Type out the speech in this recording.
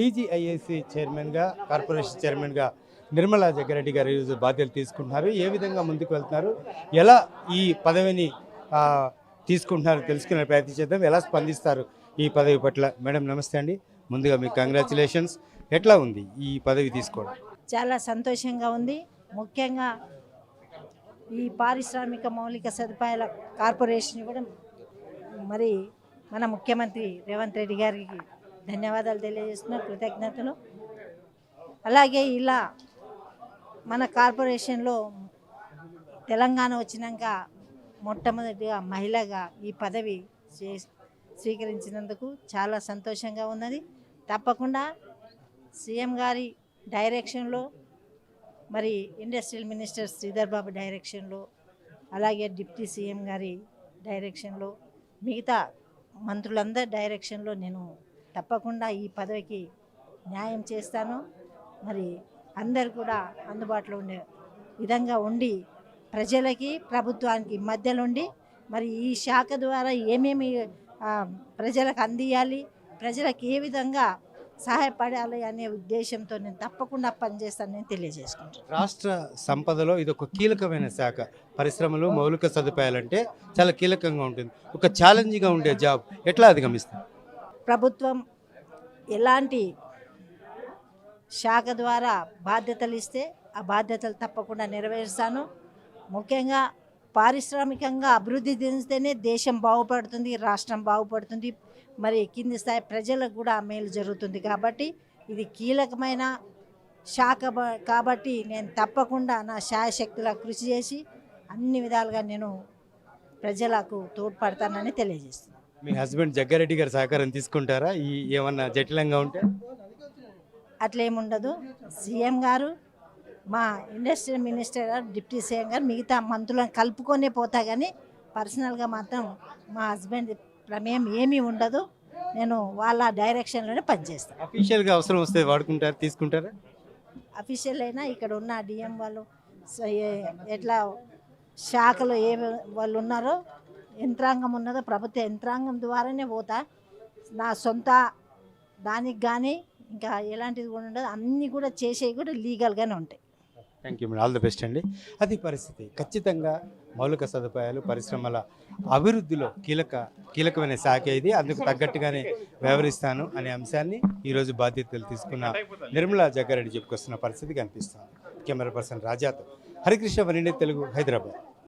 టీజీఐఏసీ చైర్మన్గా కార్పొరేషన్ చైర్మన్గా నిర్మలా జగ్గారెడ్డి గారు ఈరోజు బాధ్యతలు తీసుకుంటున్నారు. ఏ విధంగా ముందుకు వెళ్తున్నారు? ఎలా ఈ పదవిని తీసుకుంటున్నారు తెలుసుకునే ప్రయత్నం చేద్దాం. ఎలా స్పందిస్తారు ఈ పదవి పట్ల? మేడం నమస్తే అండి. ముందుగా మీకు కంగ్రాచులేషన్స్. ఎట్లా ఉంది ఈ పదవి తీసుకోవడం? చాలా సంతోషంగా ఉంది. ముఖ్యంగా ఈ పారిశ్రామిక మౌలిక సదుపాయాల కార్పొరేషన్ కూడా మరి మన ముఖ్యమంత్రి రేవంత్ రెడ్డి గారికి ధన్యవాదాలు తెలియజేస్తున్నా కృతజ్ఞతలు. అలాగే ఇలా మన కార్పొరేషన్లో తెలంగాణ వచ్చినాక మొట్టమొదటిగా మహిళగా ఈ పదవి స్వీకరించినందుకు చాలా సంతోషంగా ఉన్నది. తప్పకుండా సీఎం గారి డైరెక్షన్లో మరి ఇండస్ట్రియల్ మినిస్టర్ శ్రీధర్ బాబు డైరెక్షన్లో అలాగే డిప్యూటీ సీఎం గారి డైరెక్షన్లో మిగతా మంత్రులందరి డైరెక్షన్లో నేను తప్పకుండా ఈ పదవికి న్యాయం చేస్తాను. మరి అందరు కూడా అందుబాటులో ఉండే విధంగా ఉండి ప్రజలకి ప్రభుత్వానికి మధ్యలో ఉండి మరి ఈ శాఖ ద్వారా ఏమేమి ప్రజలకు అందియాలి ప్రజలకు ఏ విధంగా సహాయపడాలి అనే ఉద్దేశంతో నేను తప్పకుండా పనిచేస్తానని తెలియజేసుకుంటాను రాష్ట్ర సంపదలో ఇది ఒక కీలకమైన శాఖ. పరిశ్రమలు మౌలిక సదుపాయాలంటే చాలా కీలకంగా ఉంటుంది. ఒక ఛాలెంజ్గా ఉండే జాబ్ ఎట్లా అధిగమిస్తాను ప్రభుత్వం ఎలాంటి శాఖ ద్వారా బాధ్యతలు ఇస్తే ఆ బాధ్యతలు తప్పకుండా నెరవేరుస్తాను. ముఖ్యంగా పారిశ్రామికంగా అభివృద్ధి చెందితేనే దేశం బాగుపడుతుంది రాష్ట్రం బాగుపడుతుంది. మరి కింది స్థాయి ప్రజలకు కూడా మేలు జరుగుతుంది కాబట్టి ఇది కీలకమైన శాఖ బ- కాబట్టి నేను తప్పకుండా నా శాయశక్తుల కృషి చేసి అన్ని విధాలుగా నేను ప్రజలకు తోడ్పడతానని తెలియజేస్తున్నాను. మీ హస్బెండ్ జగ్గారెడ్డి గారి సహకారం తీసుకుంటారా? ఈ ఏమన్నా జటిలంగా ఉంటే? అట్లేముండదు. సీఎం గారు మా ఇండస్ట్రియల్ మినిస్టర్ గారు డిప్యూటీ సీఎం గారు మిగతా మంత్రులను కలుపుకొనే పోతా కానీ పర్సనల్గా మాత్రం మా హస్బెండ్ ప్రమేయం ఏమీ ఉండదు. నేను వాళ్ళ డైరెక్షన్లోనే పనిచేస్తాను అఫీషియల్గా అవసరం వస్తే వాడుకుంటారా తీసుకుంటారా? అఫీషియల్ అయినా ఇక్కడ ఉన్న డిఎం వాళ్ళు ఎట్లా శాఖలో ఏ వాళ్ళు ఉన్నారో యంత్రాంగం ఉన్నదో ప్రభుత్వ యంత్రాంగం ద్వారానే పోతా. నా సొంత దానికి కానీ ఇంకా ఎలాంటిది కూడా ఉండదు. అన్నీ కూడా చేసేవి కూడా లీగల్గానే ఉంటాయి. Thank you madam all the best అండి. అది పరిస్థితి. ఖచ్చితంగా మౌలిక సదుపాయాలు పరిశ్రమల అభివృద్ధిలో కీలక కీలకమైన శాఖ ఇది. అందుకు తగ్గట్టుగానే వ్యవహరిస్తాను అనే అంశాన్ని ఈరోజు బాధ్యతలు తీసుకున్న నిర్మలా జగ్గారెడ్డి చెప్పుకొస్తున్న పరిస్థితి కనిపిస్తుంది కెమెరా పర్సన్ రాజాతో హరికృష్ణ వనిండి తెలుగు హైదరాబాద్.